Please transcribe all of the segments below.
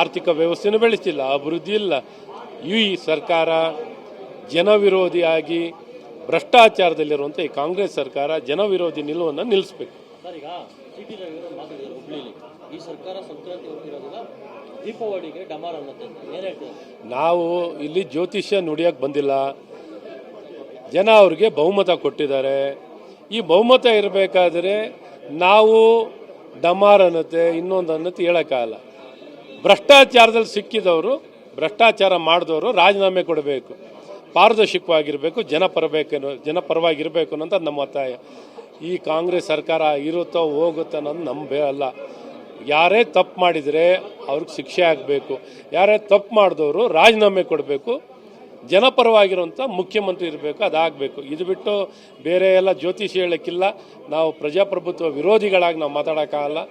ಆರ್ಥಿಕ ವ್ಯವಸ್ಥೆಯನ್ನು ಬೆಳೆಸಿಲ್ಲ ಅಭಿವೃದ್ಧಿ ಇಲ್ಲ. ಈ ಸರ್ಕಾರ ಜನವಿರೋಧಿಯಾಗಿ ಭ್ರಷ್ಟಾಚಾರದಲ್ಲಿರುವಂಥ ಈ ಕಾಂಗ್ರೆಸ್ ಸರ್ಕಾರ ಜನವಿರೋಧಿ ನಿಲುವನ್ನು ನಿಲ್ಲಿಸಬೇಕು. ನಾವು ಇಲ್ಲಿ ಜ್ಯೋತಿಷ್ಯ ನುಡಿಯೋಕ್ಕೆ ಬಂದಿಲ್ಲ. ಜನ ಅವ್ರಿಗೆ ಬಹುಮತ ಕೊಟ್ಟಿದ್ದಾರೆ. ಈ ಬಹುಮತ ಇರಬೇಕಾದ್ರೆ ನಾವು ಡಮಾರ್ ಅನ್ನತ್ತೆ ಇನ್ನೊಂದು ಅನ್ನತ್ತೆ ಹೇಳೋಕ್ಕಾಗಲ್ಲ. ಭ್ರಷ್ಟಾಚಾರದಲ್ಲಿ ಸಿಕ್ಕಿದವರು, ಭ್ರಷ್ಟಾಚಾರ ಮಾಡಿದವರು ರಾಜೀನಾಮೆ ಕೊಡಬೇಕು. ಪಾರದರ್ಶಕವಾಗಿರಬೇಕು, ಜನಪರಬೇಕು ಜನಪರವಾಗಿರಬೇಕು ಅನ್ನೋದು ನಮ್ಮ ಒತ್ತಾಯ ಈ ಕಾಂಗ್ರೆಸ್ ಸರ್ಕಾರ ಇರುತ್ತೋ ಹೋಗುತ್ತೋ ಅನ್ನೋದು ನಂಬೆ ಅಲ್ಲ. ಯಾರೇ ತಪ್ಪು ಮಾಡಿದರೆ ಅವ್ರಿಗೆ ಶಿಕ್ಷೆ ಆಗಬೇಕು. ಯಾರೇ ತಪ್ಪು ಮಾಡಿದವರು ರಾಜೀನಾಮೆ ಕೊಡಬೇಕು. ಜನಪರವಾಗಿರುವಂಥ ಮುಖ್ಯಮಂತ್ರಿ ಇರಬೇಕು, ಅದಾಗಬೇಕು. ಇದು ಬಿಟ್ಟು ಬೇರೆ ಎಲ್ಲ ಜ್ಯೋತಿಷಿ ಹೇಳೋಕ್ಕಿಲ್ಲ. ನಾವು ಪ್ರಜಾಪ್ರಭುತ್ವ ವಿರೋಧಿಗಳಾಗಿ ನಾವು ಮಾತಾಡೋಕ್ಕಾಗಲ್ಲ.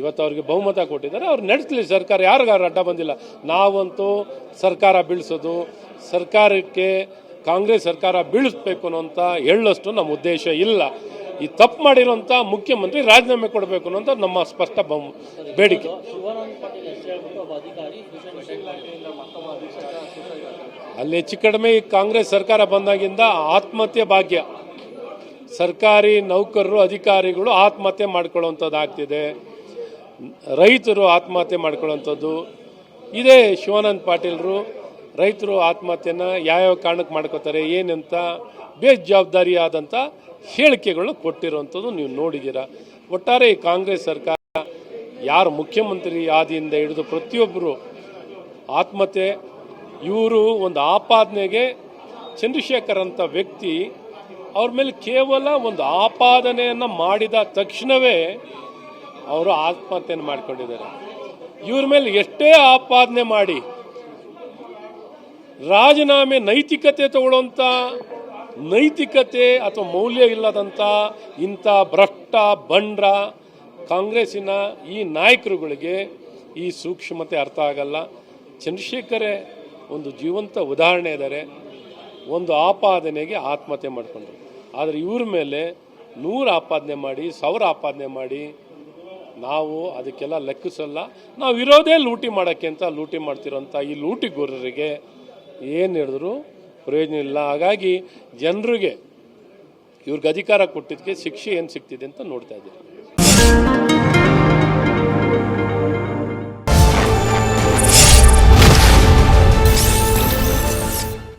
ಇವತ್ತು ಅವ್ರಿಗೆ ಬಹುಮತ ಕೊಟ್ಟಿದ್ದಾರೆ. ಅವ್ರು ನಡೆಸಲಿ, ಸರ್ಕಾರ ಯಾರಿಗಾರು ಅಡ್ಡ ಬಂದಿಲ್ಲ. ನಾವಂತೂ ಸರ್ಕಾರ ಬೀಳಿಸೋದು, ಸರ್ಕಾರಕ್ಕೆ ಕಾಂಗ್ರೆಸ್ ಸರ್ಕಾರ ಬೀಳಿಸ್ಬೇಕು ಅನ್ನೋಂಥ ಹೇಳೋಷ್ಟು ನಮ್ಮ ಉದ್ದೇಶ ಇಲ್ಲ. ಈ ತಪ್ಪು ಮಾಡಿರುವಂಥ ಮುಖ್ಯಮಂತ್ರಿ ರಾಜೀನಾಮೆ ಕೊಡಬೇಕು ಅನ್ನೋಂಥ ನಮ್ಮ ಸ್ಪಷ್ಟ ಬಹು, ಬೇಡಿಕೆ. ಅಲ್ಲಿ ಹೆಚ್ಚು ಕಡಿಮೆ ಈ ಕಾಂಗ್ರೆಸ್ ಸರ್ಕಾರ ಬಂದಾಗಿಂದ ಆತ್ಮಹತ್ಯೆ ಭಾಗ್ಯ. ಸರ್ಕಾರಿ ನೌಕರರು, ಅಧಿಕಾರಿಗಳು ಆತ್ಮಹತ್ಯೆ ಮಾಡ್ಕೊಳ್ಳುವಂಥದ್ದು ಆಗ್ತಿದೆ ರೈತರು ಆತ್ಮಹತ್ಯೆ ಮಾಡ್ಕೊಳ್ಳೋಂಥದ್ದು ಇದೇ ಶಿವಾನಂದ ಪಾಟೀಲ್ರು ರೈತರು ಆತ್ಮಹತ್ಯೆನ ಯಾವ್ಯಾವ ಕಾರಣಕ್ಕೆ ಮಾಡ್ಕೋತಾರೆ, ಏನಂತ ಬೇಜವಾಬ್ದಾರಿಯಾದಂಥ ಹೇಳಿಕೆಗಳು ಕೊಟ್ಟಿರುವಂಥದ್ದು ನೀವು ನೋಡಿದ್ದೀರಾ. ಒಟ್ಟಾರೆ ಈ ಕಾಂಗ್ರೆಸ್ ಸರ್ಕಾರ ಯಾರು ಮುಖ್ಯಮಂತ್ರಿ ಆದಿಯಿಂದ ಹಿಡಿದು ಪ್ರತಿಯೊಬ್ಬರು ಆತ್ಮಹತ್ಯೆ, ಇವರು ಒಂದು ಆಪಾದನೆಗೆ ಚಂದ್ರಶೇಖರ್ ಅಂತ ವ್ಯಕ್ತಿ ಅವ್ರ ಮೇಲೆ ಕೇವಲ ಒಂದು ಆಪಾದನೆಯನ್ನು ಮಾಡಿದ ತಕ್ಷಣವೇ ಅವರು ಆತ್ಮಹತ್ಯೆಯನ್ನು ಮಾಡಿಕೊಂಡಿದ್ದಾರೆ. ಇವ್ರ ಮೇಲೆ ಎಷ್ಟೇ ಆಪಾದನೆ ಮಾಡಿ, ರಾಜೀನಾಮೆ ನೈತಿಕತೆ ತಗೊಳ್ಳೋಂಥ ನೈತಿಕತೆ ಅಥವಾ ಮೌಲ್ಯ ಇಲ್ಲದಂಥ ಇಂಥ ಭ್ರಷ್ಟ, ಬಂಡ್ರ ಕಾಂಗ್ರೆಸ್ಸಿನ ಈ ನಾಯಕರುಗಳಿಗೆ ಈ ಸೂಕ್ಷ್ಮತೆ ಅರ್ಥ ಆಗಲ್ಲ. ಚಂದ್ರಶೇಖರೇ, ಒಂದು ಜೀವಂತ ಉದಾಹರಣೆ ಇದ್ದಾರೆ. ಒಂದು ಆಪಾದನೆಗೆ ಆತ್ಮಹತ್ಯೆ ಮಾಡಿಕೊಂಡ್ರು. ಆದರೆ ಇವ್ರ ಮೇಲೆ ನೂರು ಆಪಾದನೆ ಮಾಡಿ, ಸಾವಿರ ಆಪಾದನೆ ಮಾಡಿ ನಾವು ಅದಕ್ಕೆಲ್ಲ ಲೆಕ್ಕಿಸಲ್ಲ. ನಾವು ಇರೋದೇ ಲೂಟಿ ಮಾಡೋಕ್ಕೆ ಅಂತ ಲೂಟಿ ಮಾಡ್ತಿರೋಂಥ ಈ ಲೂಟಿಗೋರರಿಗೆ ಏನು ಹೇಳಿದ್ರು? ಪ್ರಯೋಜನ ಇಲ್ಲ. ಹಾಗಾಗಿ ಜನರಿಗೆ ಇವ್ರಿಗೆ ಅಧಿಕಾರ ಕೊಟ್ಟಿದ್ದಕ್ಕೆ ಶಿಕ್ಷೆ ಏನು ಸಿಗ್ತಿದೆ ಅಂತ ನೋಡ್ತಾ ಇದ್ದೀವಿ.